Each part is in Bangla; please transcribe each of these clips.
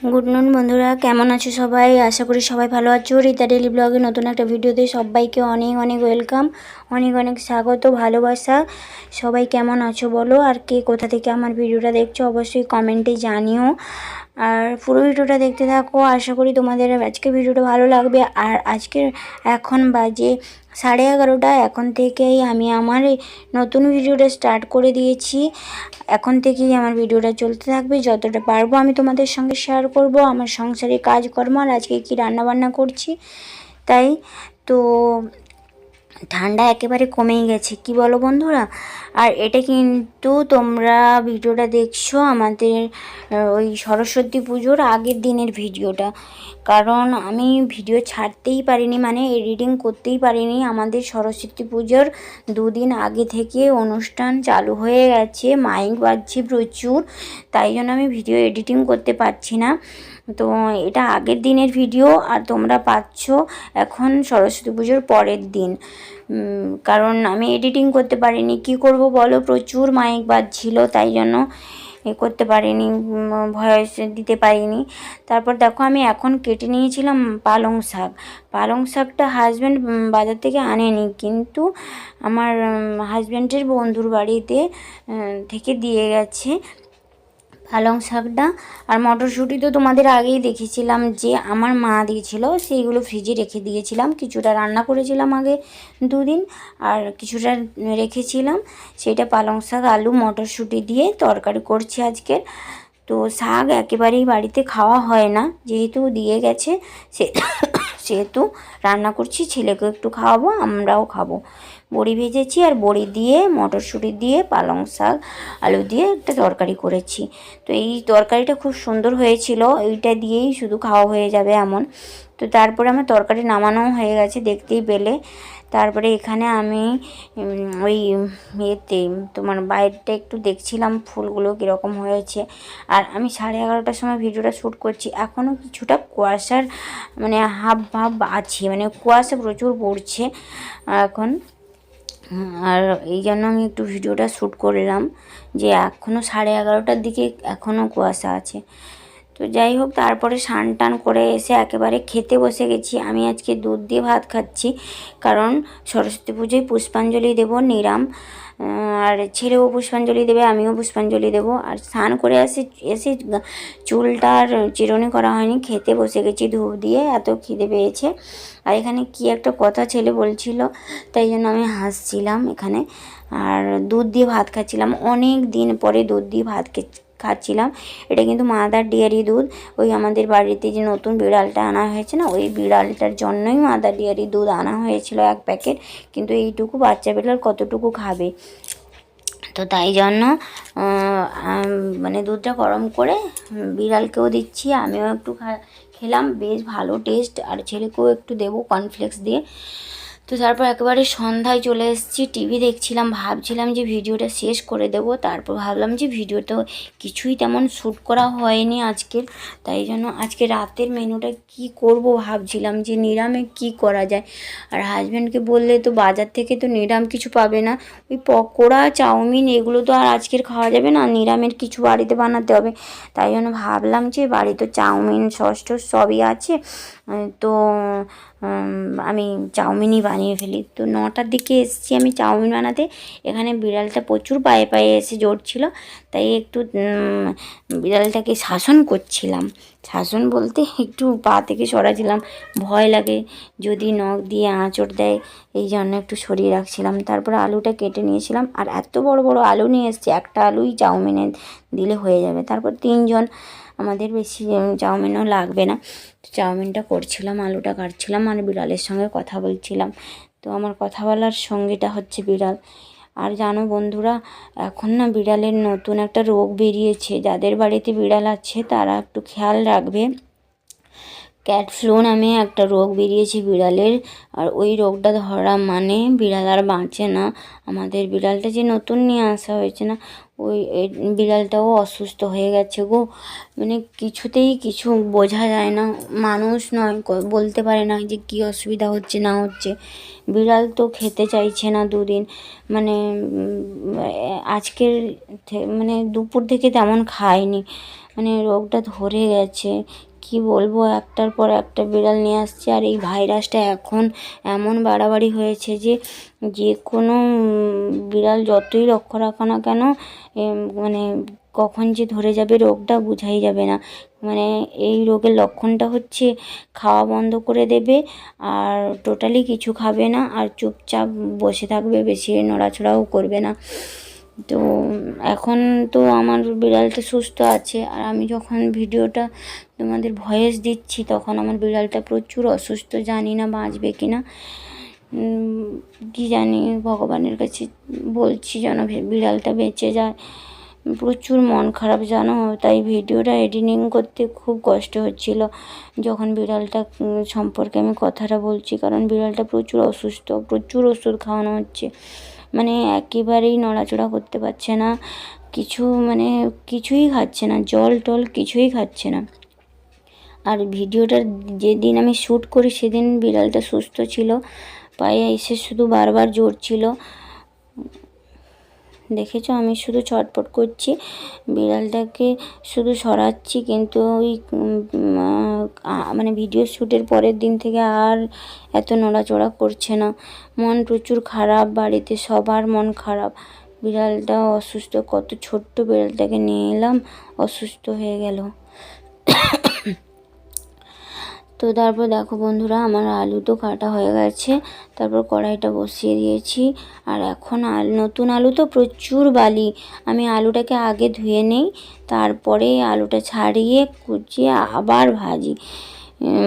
গুড নুন বন্ধুরা। কেমন আছো সবাই? আশা করি সবাই ভালো আছো। রিতা ডেলি ব্লগে নতুন একটা ভিডিওতে সবাইকে অনেক অনেক ওয়েলকাম অনেক অনেক স্বাগত, ভালোবাসা। সবাই কেমন আছো বলো? আর কে কোথা থেকে আমার ভিডিওটা দেখছ, অবশ্যই কমেন্টে জানিও। আর পুরো ভিডিওটা দেখতে থাকো। আশা করি তোমাদের আজকে ভিডিওটা ভালো লাগবে। আর আজকে এখন বাজে সাড়ে এগারোটা। এখন থেকেই আমি আমার নতুন ভিডিওটা স্টার্ট করে দিয়েছি। এখন থেকেই আমার ভিডিওটা চলতে থাকবে। যতটা পারব আমি তোমাদের সঙ্গে শেয়ার করব। আমার সংসারে কাজকর্ম আর আজকে কী রান্নাবান্না করছি। তাই তো ঠান্ডা একেবারে কমেই গেছে, কি বলো বন্ধুরা? আর এটা কিন্তু তোমরা ভিডিওটা দেখছ আমাদের ওই সরস্বতী পুজোর আগের দিনের ভিডিওটা। কারণ আমি ভিডিও ছাড়তেই পারিনি মানে এডিটিং করতেই পারিনি। আমাদের সরস্বতী পুজোর দুদিন আগে থেকে অনুষ্ঠান চালু হয়ে গেছে, মাইক বাজছে প্রচুর, তাই জন্য আমি ভিডিও এডিটিং করতে পারছি না। তো এটা আগের দিনের ভিডিও আর তোমরা পাচ্ছ এখন সরস্বতী পুজোর পরের দিন। কারণ আমি এডিটিং করতে পারিনি। কি করব বলো? প্রচুর মাইক বাজছিল, তাই জন্য করতে পারিনি ভয়েস দিতে পারিনি। তারপর দেখো, আমি এখন কেটে নিয়েছিলাম পালং শাক। পালং শাকটা হাজব্যান্ড বাজার থেকে আনেনি। কিন্তু আমার হাজব্যান্ডের বন্ধুর বাড়িতে থেকে দিয়ে গেছে। পালং শাকটা আর মটরশুঁটি তো তোমাদের আগেই দেখেছিলাম যে আমার মা দিয়েছিল, সেইগুলো ফ্রিজে রেখে দিয়েছিলাম। কিছুটা রান্না করেছিলাম আগে দুদিন আর কিছুটা রেখেছিলাম। সেটা পালং শাক, আলু, মটরশুঁটি দিয়ে তরকারি করছি আজকের তো শাক একেবারেই বাড়িতে খাওয়া হয় না। যেহেতু দিয়ে গেছে, সে সেহেতু রান্না করছি ছেলেকে একটু খাওয়াবো, আমরাও খাব। বড়ি ভেজেছি আর বড়ি দিয়ে, মটরশুঁটি দিয়ে, পালং শাক, আলু দিয়ে একটা তরকারি করেছি। তো এই তরকারিটা খুব সুন্দর হয়েছিল, এইটা দিয়েই শুধু খাওয়া হয়ে যাবে এমন। তো তারপরে আমার তরকারি নামানোও হয়ে গেছে, দেখতেই পেলে। তারপরে এখানে আমি ওই ইয়েতে, তোমার বাইরটা একটু দেখছিলাম ফুলগুলো কীরকম হয়েছে। আর আমি সাড়ে এগারোটার সময় ভিডিওটা শ্যুট করছি। এখনও কিছুটা কুয়াশার মানে হাব ভাব আছে মানে কুয়াশা প্রচুর পড়ছে এখন। আর এই জন্য আমি একটু ভিডিওটা শ্যুট করলাম যে এখনও সাড়ে এগারোটার দিকে এখনও কুয়াশা আছে। তো যাই হোক, তারপরে স্নান টান করে এসে একেবারে খেতে বসে গেছি। আমি আজকে দুধ দিয়ে ভাত খাচ্ছি, কারণ সরস্বতী পুজোয় পুষ্পাঞ্জলি দেব নিরাম আর ছেলেও পুষ্পাঞ্জলি দেবে, আমিও পুষ্পাঞ্জলি দেবো। আর স্নান করে এসে এসে চুলটা আর চিরুনি করা হয়নি, খেতে বসে গেছি ধূপ দিয়ে, এত খিদে পেয়েছে। আর এখানে কি একটা কথা ছেলে বলছিল, তাই জন্য আমি হাসছিলাম এখানে। আর দুধ দিয়ে ভাত খাচ্ছিলাম। অনেক দিন পরে দুধ দিয়ে ভাত খাচ্ছিলাম। এটা কিন্তু মাদার ডেয়ারি দুধ। ওই আমাদের বাড়িতে যে নতুন বিড়ালটা আনা হয়েছে না, ওই বিড়ালটার জন্যই মাদার ডেয়ারি দুধ আনা হয়েছিল এক প্যাকেট। কিন্তু এইটুকু বাচ্চা বিড়াল কতটুকু খাবে? তো তাই জন্য মানে দুধটা গরম করে বিড়ালকেও দিচ্ছি, আমিও একটু খেলাম। বেশ ভালো টেস্ট আর ছেলেকেও একটু দেবো কর্নফ্লেক্স দিয়ে। তো তারপর একেবারে সন্ধ্যায় চলে এসেছি, টিভি দেখছিলাম, ভাবছিলাম যে ভিডিওটা শেষ করে দেবো, তারপর ভাবলাম যে ভিডিওটা কিছুই তেমন শ্যুট করা হয়নি আজকের, তাই জন্য আজকে রাতের মেনুটা কি করব ভাবছিলাম যে নিরামে কি করা যায়, আর হাজব্যান্ডকে বললে তো বাজার থেকে তো নিরাম কিছু পাবে না, ওই পকোড়া, চাউমিন এগুলো তো আর আজকের খাওয়া যাবে না, নিরামের কিছু বাড়িতে বানাতে হবে, তাই জন্য ভাবলাম যে বাড়িতে চাউমিন সস টস সবই আছে তো আমি চাউমিনই বানিয়ে ফেলি। তো নটার দিকে এসেছি আমি চাউমিন বানাতে। এখানে বিড়ালটা প্রচুর পায়ে পায়ে এসে জড়ছিল। তাই একটু বিড়ালটাকে শাসন করছিলাম। শাসন বলতে একটু পা থেকে সরাছিলাম ভয় লাগে, যদি নখ দিয়ে আঁচড় দেয়, এই জন্য একটু সরিয়ে রাখছিলাম। তারপর আলুটা কেটে নিয়েছিলাম। আর এত বড় বড় আলু নিয়ে এসেছি, একটা আলুই চাউমিনে দিলে হয়ে যাবে। তারপর তিনজন আমাদের বেশি চাউমিনও লাগবে না। তো চাউমিনটা করছিলাম, আলুটা কাটছিলাম আর বিড়ালের সঙ্গে কথা বলছিলাম। তো আমার কথা বলার সঙ্গীটা হচ্ছে বিড়াল। আর জানো বন্ধুরা, এখন না বিড়ালের নতুন একটা রোগ বেরিয়েছে। যাদের বাড়িতে বিড়াল আছে, তারা একটু খেয়াল রাখবে। ক্যাট ফ্লু নামে একটা রোগ বেরিয়েছে বিড়ালের। আর ওই রোগটা ধরা মানে বিড়াল আর বাঁচে না। আমাদের বিড়ালটা যে নতুন নিয়ে আসা হয়েছে না ওই বিড়ালটাও অসুস্থ হয়ে গেছে গো। মানে কিছুতেই কিছু বোঝা যায় না। মানুষ নয় বলতে পারে না যে কি অসুবিধা হচ্ছে, না হচ্ছে। বিড়াল তো খেতে চাইছে না দুদিন। মানে আজকের মানে দুপুর থেকে তেমন খায়নি। মানে রোগটা ধরে গেছে। কি বলব, একটার পর একটা বিড়াল নিয়ে আসছে। আর এই ভাইরাসটা এখন এমন বাড়াবাড়ি হয়েছে যে যে কোনো বিড়াল যতই লক্ষ্য রাখো না কেন মানে কখন যে ধরে যাবে রোগটা বোঝাই যাবে না। মানে এই রোগের লক্ষণটা হচ্ছে খাওয়া বন্ধ করে দেবে আর টোটালি কিছু খাবে না আর চুপচাপ বসে থাকবে, বেশি নড়াচড়াও করবে না। তো এখন তো আমার বিড়ালটা সুস্থ আছে, আর আমি যখন ভিডিওটা তোমাদের ভয়েস দিচ্ছি তখন আমার বিড়ালটা প্রচুর অসুস্থ, জানি না বাঁচবে কি না কি জানি, ভগবানের কাছে বলছি যেন বিড়ালটা বেঁচে যায়। প্রচুর মন খারাপ জানো, তাই ভিডিওটা এডিটিং করতে খুব কষ্ট হচ্ছিল। যখন বিড়ালটা সম্পর্কে আমি কথাটা বলছি, কারণ বিড়ালটা প্রচুর অসুস্থ, প্রচুর ওষুধ খাওয়ানো হচ্ছে। মানে একেবারেই নড়াচড়া করতে পারছে না। কিছু মানে কিছুই খাচ্ছে না, জল টল কিছুই খাচ্ছে না। আর ভিডিওটার যেদিন আমি শ্যুট করি সেদিন বিড়ালটা সুস্থ ছিল, পায়ে এসে শুধু বারবার জোর ছিল। দেখেছ? আমি শুধু ছটপট করছি। বিড়ালটাকে শুধু সরাচ্ছি, কিন্তু ওই মানে ভিডিও শ্যুটের পরের দিন থেকে আর এত নড়াচড়া করছে না। মন প্রচুর খারাপ, বাড়িতে সবার মন খারাপ। বিড়ালটা অসুস্থ, কত ছোট্ট বিড়ালটাকে নিয়ে এলাম, অসুস্থ হয়ে গেল। তো তারপর দেখো বন্ধুরা, আমার আলু তো কাটা হয়ে গেছে। তারপর কড়াইটা বসিয়ে দিয়েছি। আর এখন আলু নতুন আলু তো প্রচুর বালি। আমি আলুটাকে আগে ধুয়ে নেই, তারপরে আলুটা ছাড়িয়ে কুচিয়ে আবার ভাজি।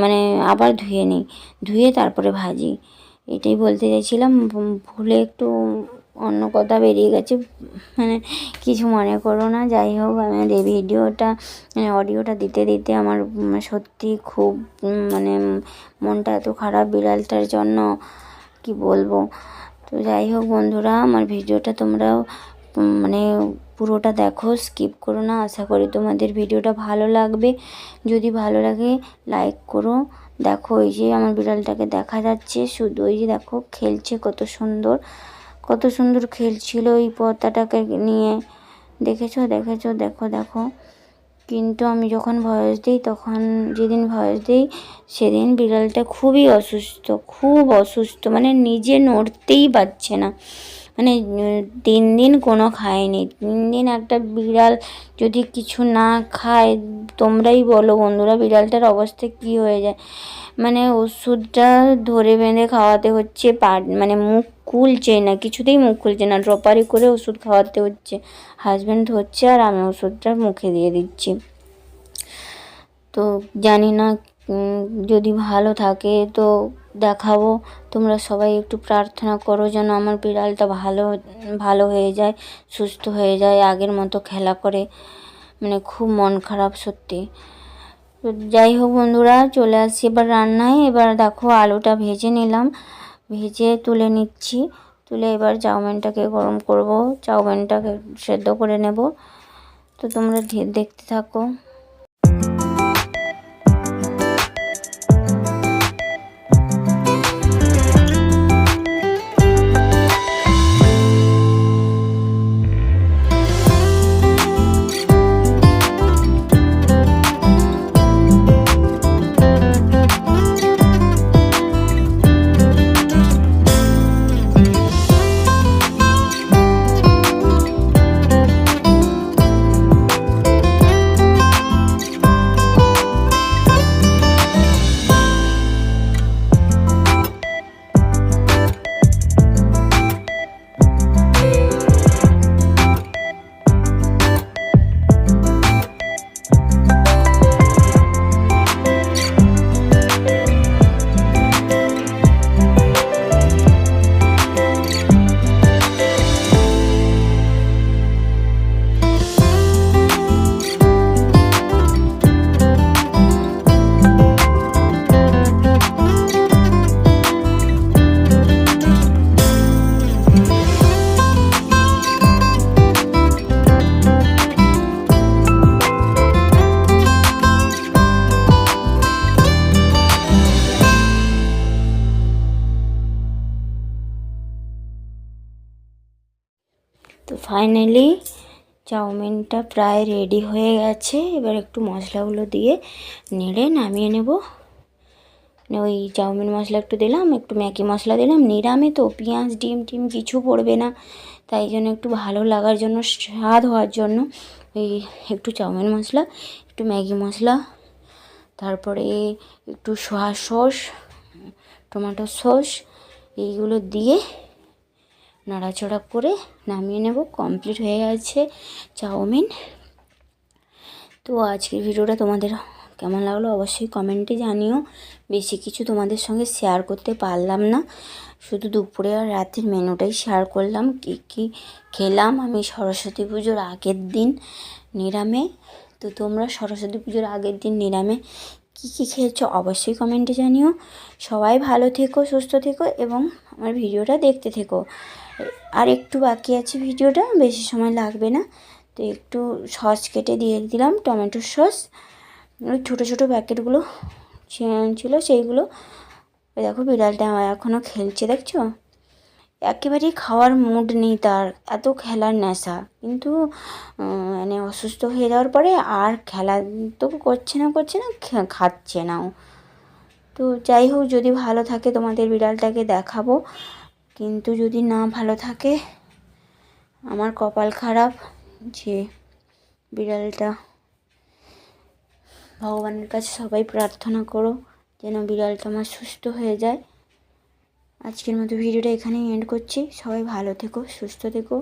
মানে আবার ধুয়ে নিই। ধুয়ে তারপরে ভাজি। এটাই বলতে চাইছিলাম ভুলে একটু অন্য কথা বেরিয়ে গেছে। মানে কিছু মনে করো না, যাই হোক আমার এই ভিডিওটা মানে অডিওটা দিতে দিতে আমার সত্যি খুব মানে মনটা এত খারাপ বিড়ালটার জন্য, কি বলব? তো যাই হোক বন্ধুরা, আমার ভিডিওটা তোমরাও মানে পুরোটা দেখো স্কিপ করো না। আশা করি তোমাদের ভিডিওটা ভালো লাগবে। যদি ভালো লাগে লাইক করো। দেখো ওই যে আমার বিড়ালটাকে দেখা যাচ্ছে, শুধু ওই যে দেখো, খেলছে কত সুন্দর। কত সুন্দর খেলছিল ওই পর্দাটাকে নিয়ে। দেখেছ? দেখেছ? দেখো দেখো। কিন্তু আমি যখন ভয়েস দিই, তখন যেদিন ভয়েস দিই, সেদিন বিড়ালটা খুবই অসুস্থ, খুব অসুস্থ। মানে নিজে নড়তেই পারছে না। মানে তিন দিন কোনো খায়নি। তিন দিন একটা বিড়াল যদি কিছু না খায়, তোমরাই বলো বন্ধুরা বিড়ালটার অবস্থা কী হয়ে যায়। মানে ওষুধটা ধরে বেঁধে খাওয়াতে হচ্ছে পা মানে মুখ খুলছে না, কিছুতেই মুখ খুলছে না। ড্রপারি করে ওষুধ খাওয়াতে হচ্ছে। হাজব্যান্ড হচ্ছে আর আমি ওষুধটা মুখে দিয়ে দিচ্ছি। তো জানি না যদি ভালো থাকে তো দেখাবো। তোমরা সবাই একটু প্রার্থনা করো যেন আমার বিড়ালটা ভালো ভালো হয়ে যায়, সুস্থ হয়ে যায়, আগের মতো খেলা করে। মানে খুব মন খারাপ সত্যি। তো যাই হোক বন্ধুরা, চলে আসছি এবার রান্নায়। এবার দেখো আলুটা ভেজে নিলাম। ভেজে তুলে নিচ্ছি। তুলে এবার চাউমিনটাকে গরম করব। চাউমিনটাকে সেদ্ধ করে নেব। তো তোমরা দেখতে থাকো। তো ফাইনালি চাউমিনটা প্রায় রেডি হয়ে গেছে। এবার একটু মশলাগুলো দিয়ে নেড়ে নামিয়ে নেব। ওই চাউমিন মশলা একটু দিলাম, একটু ম্যাগি মশলা দিলাম। নিরামে তো পেঁয়াজ, ডিম, টিম কিছু পড়বে না, তাই জন্য একটু ভালো লাগার জন্য, স্বাদ হওয়ার জন্য এই একটু চাউমিন মশলা, একটু ম্যাগি মশলা, তারপরে একটু সোয়া সস, টমেটো সস, এইগুলো দিয়ে নাড়াচড়া করে নামিয়ে নেব। কমপ্লিট হয়ে গেছে চাউমিন। তো আজকের ভিডিওটা তোমাদের কেমন লাগল অবশ্যই কমেন্টে জানিও। বেশি কিছু তোমাদের সঙ্গে শেয়ার করতে পারলাম না। শুধু দুপুরে আর রাতের মেনুটাই শেয়ার করলাম। কী কী খেলাম? আমি সরস্বতী পুজোর আগের দিন নিরামে। তো তোমরা সরস্বতী পুজোর আগের দিন নিরামে কী কী খেয়েছো অবশ্যই কমেন্টে জানিও। সবাই ভালো থেকো, সুস্থ থেকো এবং আমার ভিডিওটা দেখতে থেকো। আর একটু বাকি আছে ভিডিওটা, বেশি সময় লাগবে না। তো একটু সস কেটে দিয়ে দিলাম, টমেটো সস। ওই ছোটো ছোটো প্যাকেটগুলো ছিল সেইগুলো। দেখো বিড়ালটা এখনও খেলছে, দেখছ? একেবারেই খাওয়ার মুড নেই তার, এত খেলার নেশা। কিন্তু মানে অসুস্থ হয়ে যাওয়ার পরে আর খেলা তো করছে না করছে না খাচ্ছে নাও। তো যাই হোক, যদি ভালো থাকে তোমাদের বিড়ালটাকে দেখাবো। কিন্তু যদি না ভালো থাকে, আমার কপাল খারাপ যে বিড়ালটা। ভগবানের কাছে সবাই প্রার্থনা করো যেন বিড়ালটা আমার সুস্থ হয়ে যায়। আজকের মতো ভিডিওটা এখানেই এন্ড করছি। সবাই ভালো থেকো, সুস্থ থেকো।